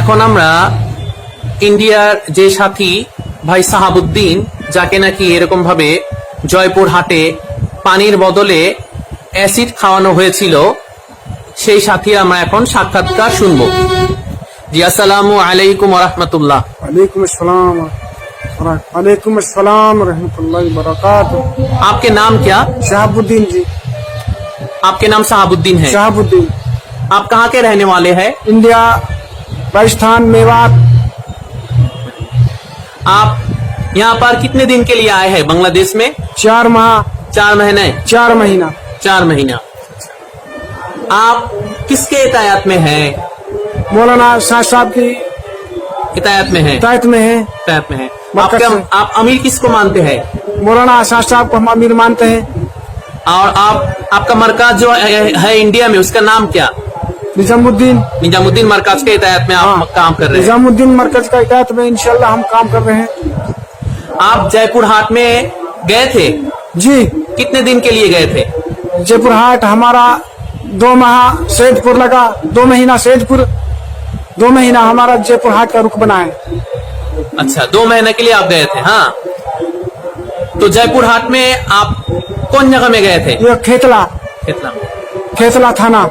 এখন আমরা ইন্ডিয়ার যে সাথী ভাই সাহাবুদ্দিন যাকে নাকি এরকম ভাবে জয়পুর হাটে পানির বদলে অ্যাসিড খাওয়ানো হয়েছিল সেই সাথী আমরা এখন সাক্ষাৎকার শুনবো জি আসসালামু আলাইকুম রহমতুল্লাহ वालेकुम अस्सलाम वालेकुम अस्सलाम रहमतुल्लाहि वबरकातुह आपके नाम क्या शहाबुद्दीन जी आपके नाम साहाबुद्दीन है शहाबुद्दीन आप कहाँ के रहने वाले हैं इंडिया राजस्थान मेवात आप यहाँ पर कितने दिन के लिए आए हैं बांग्लादेश में? चार माह। चार महीने। चार महीना। चार महीना। आप किसके इतायत में हैं? मौलाना शाह साहब की हिदायत में है। हिदायत में है। हिदायत में है। आपके आप अमीर किसको मानते हैं? मौलाना शाह साहब को हम अमीर मानते हैं। और आप आपका मरकज जो है, है इंडिया में उसका नाम क्या? निजामुद्दीन। निजामुद्दीन मरकज के हिदायत में आप हाँ। काम कर रहे हैं। निजामुद्दीन मरकज का हिदायत में इंशाल्लाह हम काम कर रहे हैं। आप जयपुर हाट में गए थे? जी। कितने दिन के लिए गए थे? जयपुर हाट हमारा दो माह सैदपुर लगा दो महीना सैदपुर दो महीना हमारा जयपुर हाट का रुख बना है। अच्छा दो महीने के लिए आप गए थे हाँ। तो जयपुर हाट में आप कौन जगह में गए थे? ये खेतला। कितना खेतला थाना।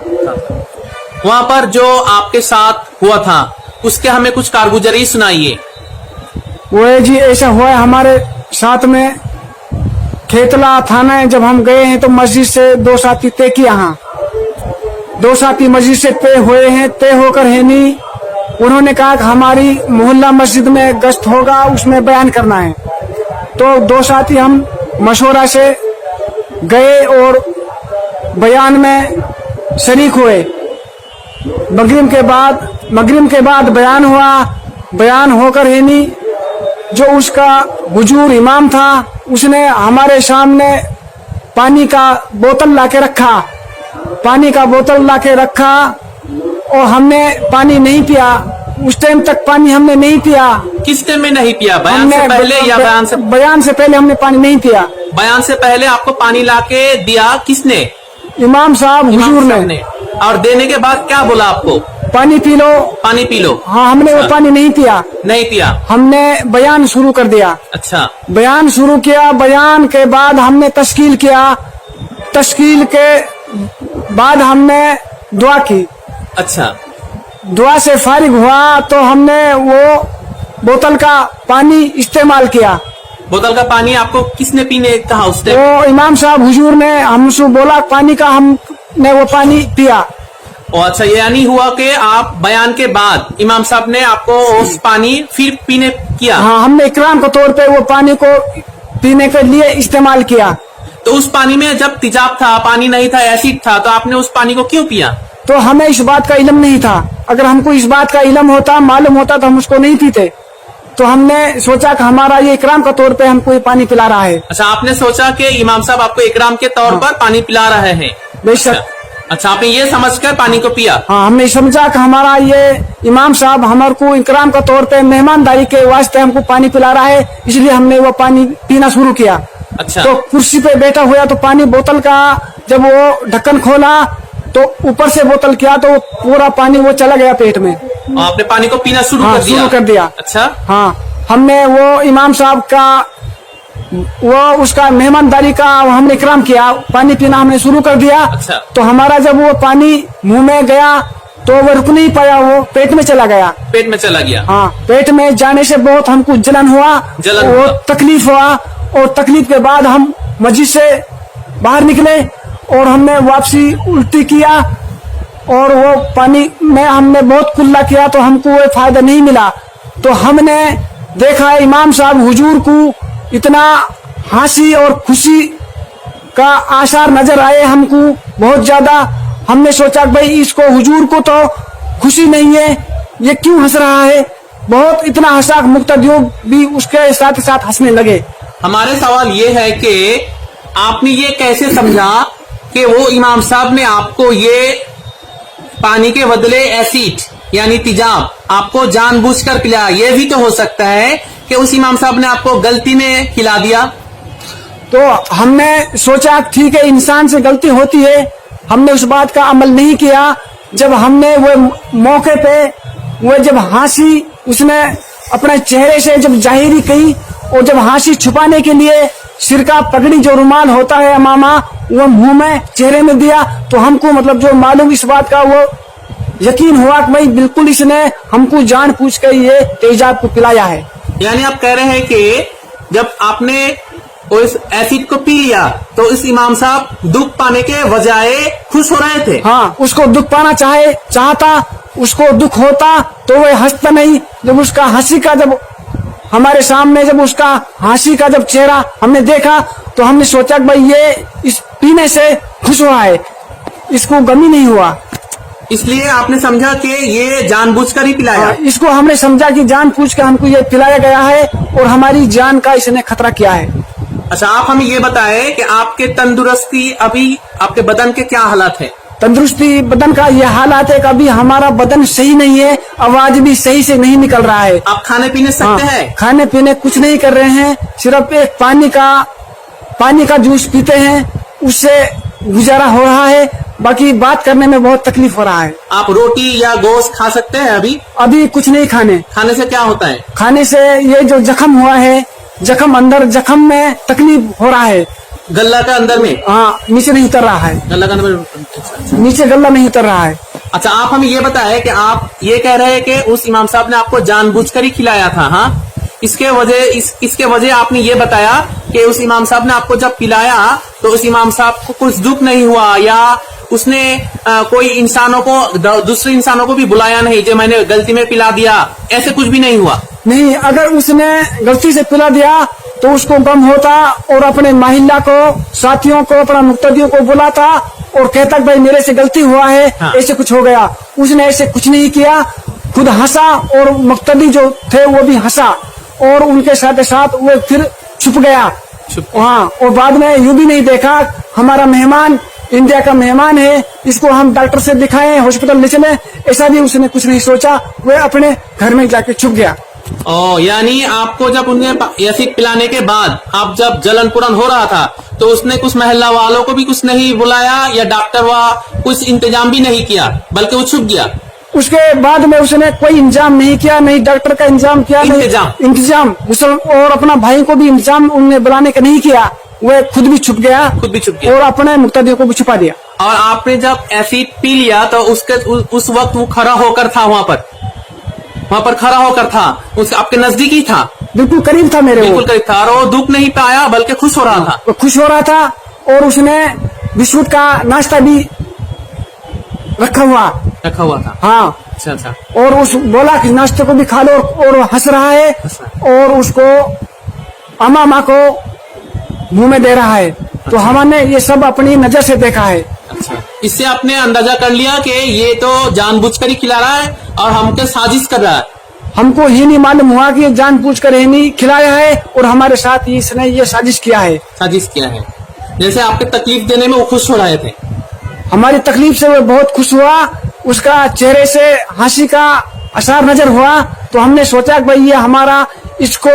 वहाँ पर जो आपके साथ हुआ था, उसके हमें कुछ कारगुजारी सुनाइए। वो जी, ऐसा हुआ है, हमारे साथ में खेतला थाना है, जब हम गए हैं तो मस्जिद से दो साथी तय किया यहाँ दो साथी मस्जिद से तय हुए हैं, तय होकर है नहीं। उन्होंने कहा कि हमारी मोहल्ला मस्जिद में गश्त होगा, उसमें बयान करना है। तो दो साथी हम मशवरा से गए और बयान में शरीक हुए। मगरिम के बाद मगरिम के बाद बयान हुआ बयान होकर है नहीं जो उसका हुजूर इमाम था उसने हमारे सामने पानी का बोतल लाके रखा पानी का बोतल लाके रखा और हमने पानी नहीं पिया उस टाइम तक पानी हमने नहीं पिया। किस टाइम में नहीं पिया? बयान से पहले या बयान से बयान से पहले हमने पानी नहीं पिया। बयान से पहले आपको पानी लाके दिया किसने? इमाम साहब हुजूर ने। और देने के बाद क्या बोला आपको? पानी पी लो। पानी पी लो। हाँ हमने वो अच्छा। पानी नहीं पिया। नहीं पिया। हमने बयान शुरू कर दिया। अच्छा। बयान शुरू किया बयान के बाद हमने तश्कील किया। तश्कील के बाद हमने दुआ की। अच्छा। दुआ से फारिग हुआ तो हमने वो बोतल का पानी इस्तेमाल किया। बोतल का पानी आपको किसने पीने कहा उस टाइम वो इमाम साहब हुजूर ने हमसे बोला पानी का हमने वो पानी पिया। और अच्छा ये यानी हुआ कि आप बयान के बाद इमाम साहब ने आपको उस पानी फिर पीने किया? हाँ हमने इकराम के तौर पे वो पानी को पीने के लिए इस्तेमाल किया। तो उस पानी में जब तिजाब था पानी नहीं था एसिड था तो आपने उस पानी को क्यों पिया? तो हमें इस बात का इलम नहीं था। अगर हमको इस बात का इलम होता मालूम होता तो हम उसको नहीं पीते। तो हमने सोचा कि हमारा ये इकराम के तौर पे हमको ये पानी पिला रहा है। अच्छा आपने सोचा कि इमाम साहब आपको इकराम के तौर हाँ। पर पानी पिला रहे हैं। बेशक। अच्छा अच्छा आपने ये समझकर पानी को पिया? हाँ हमने समझा कि हमारा ये इमाम साहब हमारे को इकराम का तौर पे मेहमानदारी के वास्ते हमको पानी पिला रहा है इसलिए हमने वो पानी पीना शुरू किया। अच्छा। तो कुर्सी पे बैठा हुआ तो पानी बोतल का जब वो ढक्कन खोला तो ऊपर से बोतल किया तो पूरा पानी वो चला गया पेट में। आपने पानी को पीना शुरू हाँ, कर दिया? शुरू कर दिया। अच्छा। हाँ हमने वो इमाम साहब का वो उसका मेहमानदारी का हमने इकराम किया पानी पीना हमने शुरू कर दिया अच्छा। तो हमारा जब वो पानी मुँह में गया तो वो रुक नहीं पाया वो पेट में चला गया पेट में चला गया हाँ पेट में जाने से बहुत हमको जलन हुआ जलन वो। तकलीफ़ हुआ और तकलीफ़ के बाद हम मस्जिद से बाहर निकले और हमने वापसी उल्टी किया और वो पानी में हमने बहुत कुल्ला किया तो हमको वो फ़ायदा नहीं मिला तो हमने देखा इमाम साहब हुजूर को इतना हँसी और खुशी का आसार नज़र आए हमको बहुत ज़्यादा। हमने सोचा भाई इसको हुजूर को तो खुशी नहीं है, ये क्यों हंस रहा है? बहुत इतना हंसा कि मुक्तदियों भी उसके साथ साथ हंसने लगे। हमारे सवाल ये है कि आपने ये कैसे समझा कि वो इमाम साहब ने आपको ये पानी के बदले एसिड यानी तिजाब, आपको जानबूझकर पिलाया? ये भी तो हो सकता है कि उस इमाम साहब ने आपको गलती में खिला दिया? तो हमने सोचा, ठीक है, इंसान से गलती होती है। हमने उस बात का अमल नहीं किया। जब हमने वो मौके पे, वो जब हँसी उसने अपने चेहरे से जब जाहिरी की और जब हँसी छुपाने के लिए सिर का पगड़ी जो रुमाल होता है मामा वो मुँह में, चेहरे में दिया तो हमको मतलब जो मालूम इस बात का, वो यकीन हुआ कि भाई बिल्कुल इसने हमको जान पूछ कर ये तेजाब को पिलाया है। यानी आप कह रहे हैं कि जब आपने उस एसिड को पी लिया तो इस इमाम साहब दुख पाने के बजाय खुश हो रहे थे। हाँ उसको दुख पाना चाहे, चाहता, उसको दुख होता तो वह हंसता नहीं। जब उसका हँसी का जब हमारे सामने जब उसका हँसी का जब चेहरा हमने देखा तो हमने सोचा भाई ये इस पीने से खुश हुआ है, इसको गमी नहीं हुआ। इसलिए आपने समझा कि ये जानबूझकर ही पिलाया। हाँ, इसको हमने समझा कि जान पूछ के हमको ये पिलाया गया है और हमारी जान का इसने खतरा किया है। अच्छा आप हमें ये बताएँ कि आपके तंदुरुस्ती अभी आपके बदन के क्या हालात है? तंदुरुस्ती बदन का ये हालात है कि अभी हमारा बदन सही नहीं है आवाज़ भी सही से नहीं निकल रहा है। आप खाने पीने सकते हाँ, हैं? खाने पीने कुछ नहीं कर रहे हैं सिर्फ़ एक पानी का पानी का जूस पीते हैं उससे गुजारा हो रहा है बाकी बात करने में बहुत तकलीफ़ हो रहा है। आप रोटी या गोश्त खा सकते हैं अभी? अभी कुछ नहीं खाने। खाने से क्या होता है? खाने से ये जो जख्म हुआ है जख्म अंदर जख्म में तकलीफ़ हो रहा है। गल्ला का अंदर में? हाँ नीचे नहीं उतर रहा है। गल्ला का अंदर नीचे गला नहीं उतर रहा है। अच्छा आप हमें ये बताएँ कि आप ये कह रहे हैं कि उस इमाम साहब ने आपको जानबूझकर ही खिलाया था हाँ? इसके वजह इस इसके वजह आपने ये बताया कि उस इमाम साहब ने आपको जब पिलाया तो उस इमाम साहब को कुछ दुख नहीं हुआ या उसने अ, कोई इंसानों को दूसरे इंसानों को भी बुलाया नहीं जो मैंने गलती में पिला दिया। ऐसे कुछ भी नहीं हुआ। नहीं अगर उसने गलती से पिला दिया तो उसको गम होता और अपने महिला को साथियों को अपना मुक्तदियों को बुलाता और कहता कि भाई मेरे से गलती हुआ है हाँ। ऐसे कुछ हो गया। उसने ऐसे कुछ नहीं किया। खुद हंसा और मुक्तदी जो थे वो भी हंसा और उनके साथ साथ वो फिर छुप गया। हाँ और बाद में यूँ भी नहीं देखा हमारा मेहमान इंडिया का मेहमान है इसको हम डॉक्टर से दिखाएँ हॉस्पिटल ले चले ऐसा भी उसने कुछ नहीं सोचा वह अपने घर में जाके छुप गया। ओ यानी आपको जब उन्हें एसिड पिलाने के बाद आप जब जलन पूरन हो रहा था तो उसने कुछ महल्ला वालों को भी कुछ नहीं बुलाया या डॉक्टर व कुछ इंतज़ाम भी नहीं किया बल्कि वो छुप गया? उसके बाद में उसने कोई इंतज़ाम नहीं किया नहीं डॉक्टर का इंतज़ाम किया इंतज़ाम। इंतज़ाम। और अपना भाई को भी इंतज़ाम उनने बुलाने का नहीं किया। वह खुद भी छुप गया खुद भी छुप गया। और अपने मुक्तदियों को भी छुपा दिया। और आपने जब एसिड पी लिया तो उसके उ, उस वक्त वो खड़ा होकर था वहाँ पर। वहाँ पर खड़ा होकर था। उस आपके नज़दीक ही था। बिल्कुल करीब था मेरे बिल्कुल करीब था। और वो दुख नहीं पाया बल्कि खुश हो रहा था। वो खुश हो रहा था और उसने बिस्कुट का नाश्ता भी रखा हुआ। रखा हुआ था। हाँ। अच्छा अच्छा। और उस बोला कि नाश्ते को भी खा लो और हंस रहा है और उसको अमा माँ को मुँह में दे रहा है। अच्छा। तो हमने ये सब अपनी नज़र से देखा है। अच्छा। इससे आपने अंदाज़ा कर लिया कि ये तो जानबूझकर ही खिला रहा है और हमके साजिश कर रहा है। हमको ही नहीं मालूम हुआ कि जान जानबूझ कर ही नहीं खिलाया है और हमारे साथ इसने ये साजिश किया है। साजिश किया है। जैसे आपके तकलीफ़ देने में वो खुश हो रहे थे। हमारी तकलीफ़ से वो बहुत खुश हुआ उसका चेहरे से हँसी का असर नज़र हुआ। तो हमने सोचा कि भाई ये हमारा इसको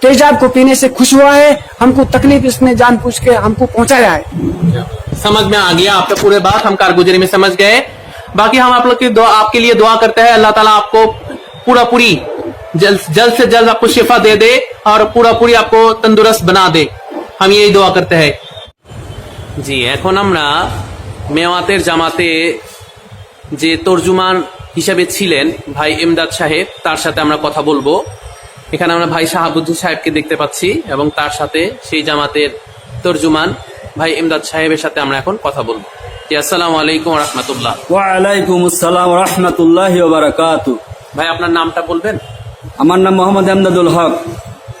तेजाब को पीने से खुश हुआ है हमको तकलीफ इसने जान पूछ के हमको पहुंचाया है समझ में आ गया आपका पूरे बात हम कारगुजरी में समझ गए बाकी हम आप लोग की दुआ आपके लिए दुआ करते हैं अल्लाह ताला आपको पूरा पूरी जल्द जल्द से जल्द आपको शिफा दे दे और पूरा पूरी आपको तंदुरुस्त बना दे हम यही दुआ करते हैं জি এখন আমরা মেওয়াতের জামাতে যে তর্জুমান হিসেবে ছিলেন ভাই এমদাদ সাহেব তার সাথে আমরা কথা বলবো এখানে আমরা ভাই শাহাবুদ্দিন সাহেবকে দেখতে পাচ্ছি এবং তার সাথে সেই জামাতের তর্জুমান ভাই এমদাদ সাহেবের সাথে আমরা এখন কথা বলব। আসসালামু আলাইকুম রহমতুল্লাহ ওয়ালাইকুম আসসালাম রহমতুল্লাহ বারাকাত ভাই আপনার নামটা বলবেন? আমার নাম মোহাম্মদ আমদাদুল হক।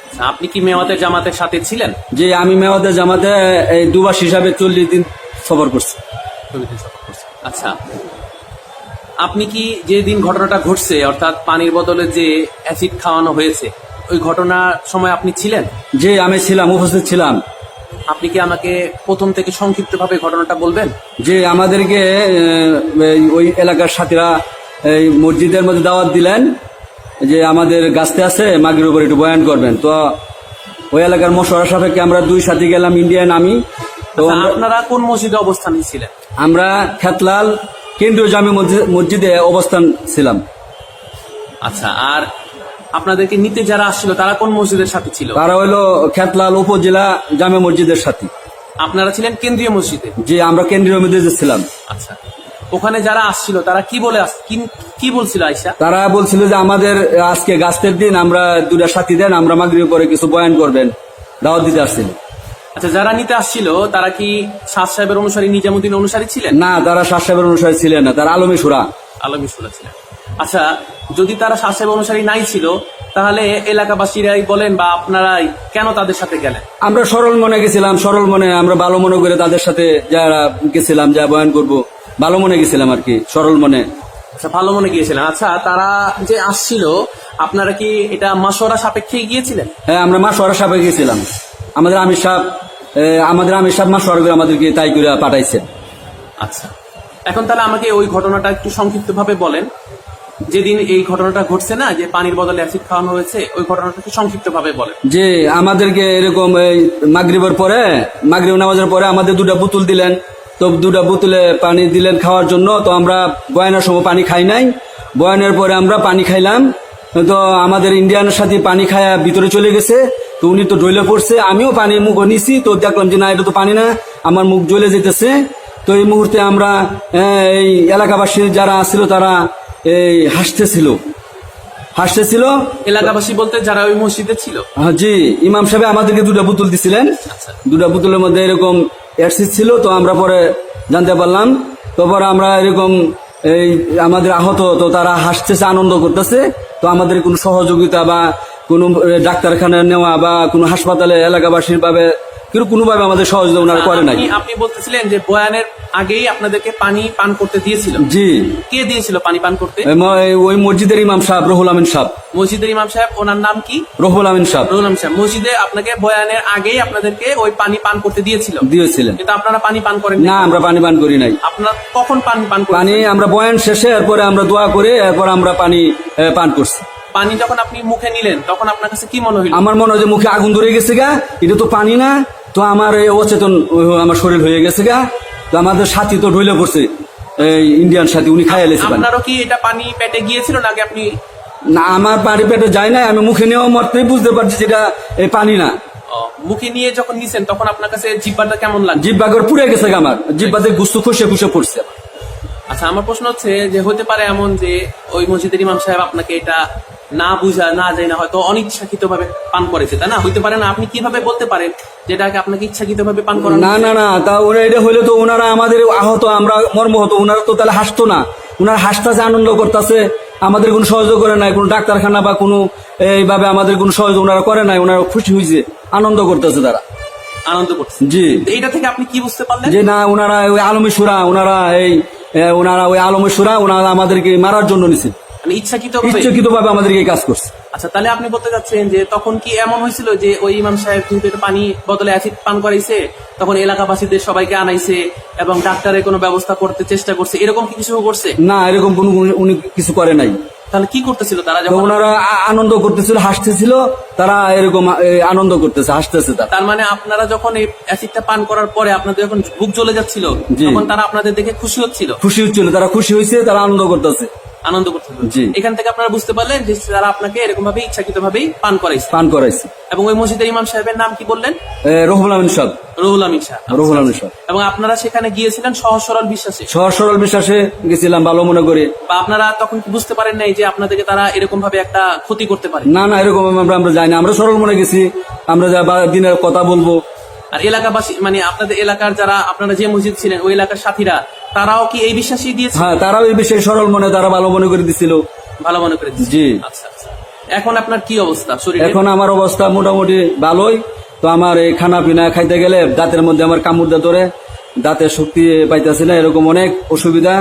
আচ্ছা, আপনি কি মেওয়াতের জামাতের সাথে ছিলেন? যে আমি মেওয়াদের জামাতে এই দুবাস হিসাবে চল্লিশ দিন সফর করছি। আচ্ছা আপনি কি যে দিন ঘটনাটা ঘটছে অর্থাৎ পানির বদলে যে অ্যাসিড খাওয়ানো হয়েছে ওই ঘটনার সময় আপনি ছিলেন? যে আমি ছিলাম উপস্থিত ছিলাম। আপনি কি আমাকে প্রথম থেকে সংক্ষিপ্তভাবে ঘটনাটা বলবেন? যে আমাদেরকে ওই এলাকার সাথীরা এই মসজিদের মধ্যে দাওয়াত দিলেন যে আমাদের গাছতে আছে মাগির উপর একটু বয়ান করবেন। তো ওই এলাকার মশওয়ারা সাপেক্ষে আমরা দুই সাথী গেলাম ইন্ডিয়ান আমি তো আচ্ছা, আপনারা কোন মসজিদে অবস্থানে ছিলেন? আমরা খেতলাল কেন্দ্রীয় জামি মসজিদে অবস্থান ছিলাম। আচ্ছা আর আপনাদেরকে নিতে যারা আসছিল তারা কোন মসজিদের সাথে ছিল? তারা হইল খেতলাল উপজেলা জামে মসজিদের সাথে। আপনারা ছিলেন কেন্দ্রীয় মসজিদে? যে আমরা কেন্দ্রীয় মসজিদে ছিলাম। আচ্ছা ওখানে যারা আসছিল তারা কি বলে কি- বলছিল আয়সা তারা বলছিল যে আমাদের আজকে গাছের দিন আমরা দুটা সাথী দেন আমরা মাগরিব পরে কিছু বয়ান করবেন দাওয়াত দিতে আসছিল। আচ্ছা যারা নিতে আসছিল তারা কি শাহ সাহেবের অনুসারী নিজামুদ্দিন অনুসারী ছিলেন? না তারা শাহ সাহেবের অনুসারী ছিলেন না তারা আলমী সুরা। আলমী সুরা ছিলেন। আচ্ছা যদি তারা শাহ সাহেব অনুসারী নাই ছিল তাহলে এলাকাবাসীরাই বলেন বা আপনারাই কেন তাদের সাথে গেলেন? আমরা সরল মনে গেছিলাম সরল মনে আমরা ভালো মনে করে তাদের সাথে যারা গেছিলাম যা বয়ান করব ভালো মনে গেছিলাম আর কি সরল মনে। আচ্ছা ভালো মনে গিয়েছিলেন। আচ্ছা তারা যে আসছিল আপনারা কি এটা মাসোরা সাপেক্ষে গিয়েছিলেন? হ্যাঁ আমরা মা সরা সাহেবে গেছিলাম আমাদের আমির সাহেব আমাদের আমির সাহেব মা সরা করে আমাদেরকে তাই করে পাঠাইছে। আচ্ছা। এখন তাহলে আমাকে ওই ঘটনাটা একটু সংক্ষিপ্ত ভাবে বলেন। যেদিন এই ঘটনাটা ঘটছে না যে পানির বদলে অ্যাসিড খাওয়ানো হয়েছে ওই ঘটনাটা একটু সংক্ষিপ্ত ভাবে বলেন। যে আমাদেরকে এরকম এই মাগরিবের পরে মাগরিব নামাজের পরে আমাদের দুটা বোতল দিলেন। তো দুটা বোতলে পানি দিলেন খাওয়ার জন্য। তো আমরা বয়ানের সময় পানি খাই নাই। বয়ানের পরে আমরা পানি খাইলাম। তো আমাদের ইন্ডিয়ানের সাথে পানি খায়া ভিতরে চলে গেছে। তো উনি তো ডইলে পড়ছে আমিও পানি মুখ নিছি তো দেখলাম যে না এটা তো পানি না আমার মুখ জ্বলে যেতেছে। তো এই মুহূর্তে আমরা এই এলাকাবাসী যারা আছিল তারা এই হাসতেছিল। হাসতেছিল। এলাকাবাসী বলতে যারা ওই মসজিদে ছিল? হ্যাঁ, জি ইমাম সাহেব আমাদেরকে দুটা বোতল দিছিলেন। আচ্ছা। দুটা বোতলের মধ্যে এরকম অ্যাসিড ছিল তো আমরা পরে জানতে পারলাম। তো পরে আমরা এরকম এই আমাদের আহত তো তারা হাসতেছে আনন্দ করতেছে। তো আমাদের কোনো সহযোগিতা বা কোনো ডাক্তারখানায় নেওয়া বা কোনো হাসপাতালে এলাকাবাসীর ভাবে কিন্তু কোনোভাবে আমাদের সহযোগিতা ওনারা করে নাই। আপনি- বলতেছিলেন যে বয়ানের আগেই আপনাদেরকে পানি পান করতে দিয়েছিল। জি। কে দিয়েছিল পানি পান করতে? ওই মসজিদের ইমাম সাহেব রহুল আমিন সাহেব। মসজিদের ইমাম সাহেব ওনার নাম কি? রহুল আমিন সাহেব। রহুল আমিন সাহেব। মসজিদে আপনাকে বয়ানের আগেই আপনাদেরকে ওই পানি পান করতে দিয়েছিল? দিয়েছিলেন। কিন্তু আপনারা পানি পান করেন না আমরা পানি পান করি নাই। আপনারা কখন পানি পান করেন পানি আমরা বয়ান শেষে এরপরে আমরা দোয়া করে এরপর আমরা পানি পান করছি। পানি যখন আপনি মুখে নিলেন তখন আপনার কাছে কি মনে হইল? আমার মনে হয় যে মুখে আগুন ধরে গেছে গা এটা তো পানি না তো আমার এই অচেতন আমার শরীর হয়ে গেছে গা তো আমাদের সাথী তো ঢইলে পড়ছে ইন্ডিয়ান সাথী উনি খাইয়া লেছে আপনারও কি এটা পানি পেটে গিয়েছিল নাকি আপনি না আমার পানি পেটে যায় না আমি মুখে নিয়েও মাত্রই বুঝতে পারছি যেটা এই পানি না। মুখে নিয়ে যখন নিছেন তখন আপনার কাছে জিব্বাটা কেমন লাগছে? জিভ বাগর পুড়ে গেছে গা আমার জিভ বাদে গুস্তু খুশে খুশে পড়ছে আচ্ছা আমার প্রশ্ন হচ্ছে যে হতে পারে এমন যে ওই মসজিদের ইমাম সাহেব আপনাকে এটা না বুঝা না যায় না হয়তো অনিচ্ছাকৃত ভাবে পান করেছে তাই না? হইতে পারে না আপনি কীভাবে বলতে পারেন যেটাকে আপনাকে ইচ্ছাকৃত ভাবে পান করানো না না না তা ওরা এটা হইলে তো ওনারা আমাদের আহত আমরা মর্ম হতো ওনারা তো তাহলে হাসতো না। ওনারা হাসতেছে আনন্দ করতেছে আমাদের কোনো সহযোগ করে নাই কোনো ডাক্তারখানা বা কোনো এইভাবে আমাদের কোনো সহযোগ ওনারা করে নাই ওনারা খুশি হয়েছে আনন্দ করতেছে তারা। আনন্দ করছে। জি। এইটা থেকে আপনি কি বুঝতে পারলেন? যে না ওনারা ওই আলমী সুরা ওনারা এই ওনারা ওই আলমী সুরা ওনারা আমাদেরকে মারার জন্য নিছে। মানে ইচ্ছাকৃত ভাবে আমাদেরকে কাজ করছে। আচ্ছা তাহলে আপনি বলতে চাচ্ছেন যে তখন কি এমন হয়েছিল যে ওই ইমাম সাহেব যেহেতু পানি বদলে অ্যাসিড পান করাইছে তখন এলাকাবাসীদের সবাইকে আনাইছে এবং ডাক্তারের কোনো ব্যবস্থা করতে চেষ্টা করছে? এরকম কি কিছু করছে? না এরকম কোনো উনি- কিছু করে নাই। তাহলে কি করতেছিল তারা যখন ওনারা আনন্দ করতেছিল হাসতেছিল তারা এরকম আনন্দ করতেছে হাসতেছে তারা। তার মানে আপনারা যখন এই অ্যাসিডটা পান করার পরে আপনাদের যখন বুক জ্বলে যাচ্ছিল। তখন তারা আপনাদের দেখে খুশি হচ্ছিল? খুশি হচ্ছিল তারা খুশি হয়েছে তারা আনন্দ করতেছে। আনন্দ করছিল জি। এখান থেকে আপনারা বুঝতে পারলেন যে তারা আপনাকে এরকম ভাবে ইচ্ছাকৃত ভাবেই পান করাইছে। পান করাইছে। এবং ওই মসজিদের ইমাম সাহেবের নাম কি বললেন? রহুল আমিন সাহেব। রুহুল আমিন সাহেব। রহুল আমিন সাহেব। এবং আপনারা সেখানে গিয়েছিলেন সহজ সরল বিশ্বাসে? সহজ সরল বিশ্বাসে গেছিলাম ভালো মনে করে। বা আপনারা তখন কি বুঝতে পারেন নাই যে আপনাদেরকে তারা এরকম ভাবে একটা ক্ষতি করতে পারে? না না এরকম আমরা আমরা যাই না। আমরা সরল মনে গেছি। আমরা যা দিনের কথা বলব। আর এলাকাবাসী মানে আপনাদের এলাকার যারা আপনারা যে মসজিদ ছিলেন ওই এলাকার সাথীরা তারাও কি এই বিশ্বাসই দিয়েছে হ্যাঁ তারাও এই বিষয়ে সরল মনে তারা ভালো মনে করে দিছিল। ভালো মনে করে দিয়েছে? জি। আচ্ছা আচ্ছা। এখন আপনার কি অবস্থা? শরীরে? এখন আমার অবস্থা মোটামুটি ভালোই। তো আমার এই খানা পিনা খাইতে গেলে দাঁতের মধ্যে আমার কামড় দা ধরে দাঁতের শক্তি পাইতেছে না এরকম অনেক অসুবিধা।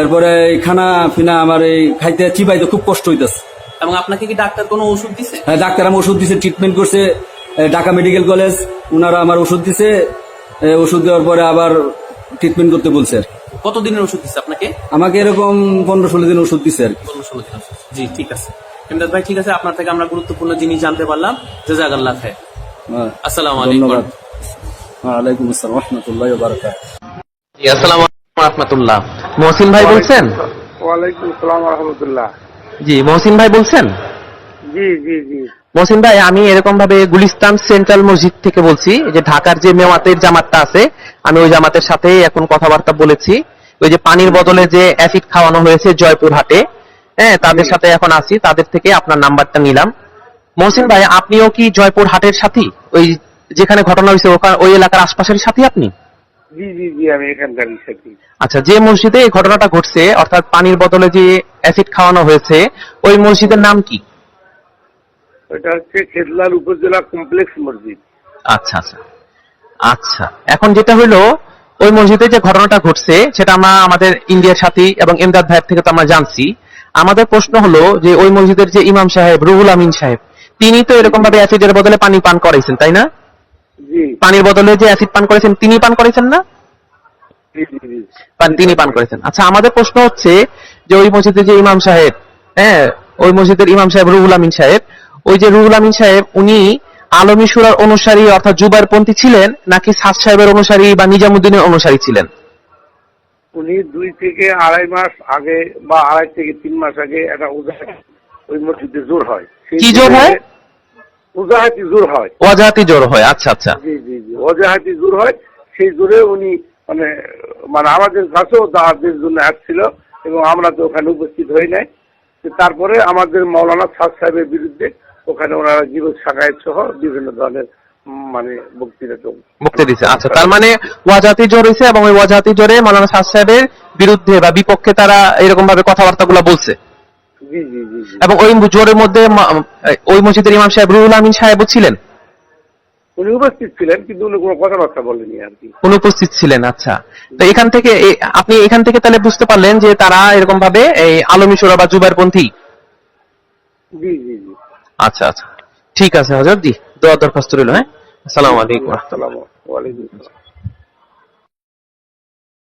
এরপরে এই খানা পিনা আমার এই খাইতে চিবাইতে খুব কষ্ট হইতেছে। এবং আপনাকে কি ডাক্তার কোনো ওষুধ দিছে? হ্যাঁ, ডাক্তার আমার ওষুধ দিছে ট্রিটমেন্ট করছে ঢাকা মেডিকেল কলেজ ওনারা আমার ওষুধ দিছে। ওষুধ দেওয়ার পরে আবার ট্রিটমেন্ট করতে বলছে আর কি। কতদিনের ওষুধ দিছে আপনাকে? আমাকে এরকম পনেরো ষোলো দিন ওষুধ দিছে আর কি। পনেরো ষোলো দিন ওষুধ। জি ঠিক আছে। ইমদাদ ভাই ঠিক আছে আপনার থেকে আমরা গুরুত্বপূর্ণ জিনিস জানতে পারলাম। জাজাকাল্লাহ খায় হ্যাঁ, আসসালামু আলাইকুম। ধন্যবাদ। ওয়ালাইকুম আসসালাম রহমতুল্লাহ বারকাত জি, আসসালামু আলাইকুম রহমতুল্লাহ। মহসিন ভাই বলছেন? ওয়ালাইকুম আসসালাম রহমতুল্লাহ। জি মহসিন ভাই বলছেন? জি জি জি। মহসিন ভাই আমি এরকম ভাবে গুলিস্তান সেন্ট্রাল মসজিদ থেকে বলছি যে ঢাকার যে মেওয়াতের জামাতটা আছে আমি ওই জামাতের সাথে এখন কথাবার্তা বলেছি। ওই যে পানির বদলে যে অ্যাসিড খাওয়ানো হয়েছে জয়পুর হাটে হ্যাঁ তাদের সাথে এখন আছি তাদের থেকে আপনার নাম্বারটা নিলাম। মহসিন ভাই আপনিও কি জয়পুর হাটের সাথী? ওই যেখানে ঘটনা হয়েছে ওখানে ওই এলাকার আশপাশের সাথী আপনি? জি জি জি আমি এখানকারই সাথী। আচ্ছা যে মসজিদে এই ঘটনাটা ঘটছে অর্থাৎ পানির বদলে যে অ্যাসিড খাওয়ানো হয়েছে ওই মসজিদের নাম কি? ওটা হচ্ছে খেদলাল উপজেলা কমপ্লেক্স মসজিদ। আচ্ছা আচ্ছা। আচ্ছা এখন যেটা হলো ওই মসজিদে যে ঘটনাটা ঘটছে সেটা আমরা আমাদের ইন্ডিয়ার সাথী এবং এমদাদ ভাইয়ের থেকে তো আমরা জানছি। আমাদের প্রশ্ন হলো যে ওই মসজিদের যে ইমাম সাহেব রুহুল আমিন সাহেব তিনি তো এরকম ভাবে অ্যাসিডের বদলে পানি পান করাইছেন তাই না? পানির বদলে যে অ্যাসিড পান করেছেন তিনি পান করেছেন না? তিনি পান করেছেন। আচ্ছা আমাদের প্রশ্ন হচ্ছে যে ওই মসজিদের যে ইমাম সাহেব হ্যাঁ ওই মসজিদের ইমাম সাহেব রুহুল আমিন সাহেব ওই যে রুহুল আমিন সাহেব উনি আলমী সুরার অনুসারী অর্থাৎ জুবাইর পন্থী ছিলেন নাকি সাদ সাহেবের অনুসারী বা নিজামুদ্দিনের অনুসারী ছিলেন? উনি দুই থেকে আড়াই মাস আগে বা আড়াই থেকে তিন মাস আগে একটা উজাহাতি ওই মসজিদে জোর হয়। কি জোর হয়? উজাহাতি জোর হয়। ওয়াজাহাতি জোর হয় আচ্ছা আচ্ছা। জি জি জি অজাহাতি জোর হয়। সেই জোরে উনি মানে মানে আমাদের কাছেও দাওয়াতের জন্য আসছিল এবং আমরা তো ওখানে উপস্থিত হই নাই। তারপরে আমাদের মৌলানা সাদ সাহেবের বিরুদ্ধে ওখানে ওনারা জীবন সাকায়েত সহ বিভিন্ন ধরনের মানে বক্তৃতা দিচ্ছে আচ্ছা তার মানে ওয়াজাহাতি জোর হয়েছে এবং ওই ওয়াজাহাতি জোরে সাদ সাহেবের বিরুদ্ধে বা বিপক্ষে তারা এরকম ভাবে কথাবার্তাগুলো বলছে। এবং ওই জোরের মধ্যে ওই মসজিদের ইমাম সাহেব রুহুল আমিন সাহেবও ছিলেন? উনি উপস্থিত ছিলেন কিন্তু উনি কোনো কথাবার্তা বলেনি আর কি। অনুপস্থিত ছিলেন আচ্ছা। তো এখান থেকে আপনি এখান থেকে তাহলে বুঝতে পারলেন যে তারা এরকম ভাবে এই আলমী সুরা বা জুবাইর পন্থী জি জি জি। আচ্ছা আচ্ছা। ঠিক আছে হজরত জি দোয়া দরখাস্ত রইল হ্যাঁ? আসসালামু আলাইকুম। আসসালামু আলাইকুম।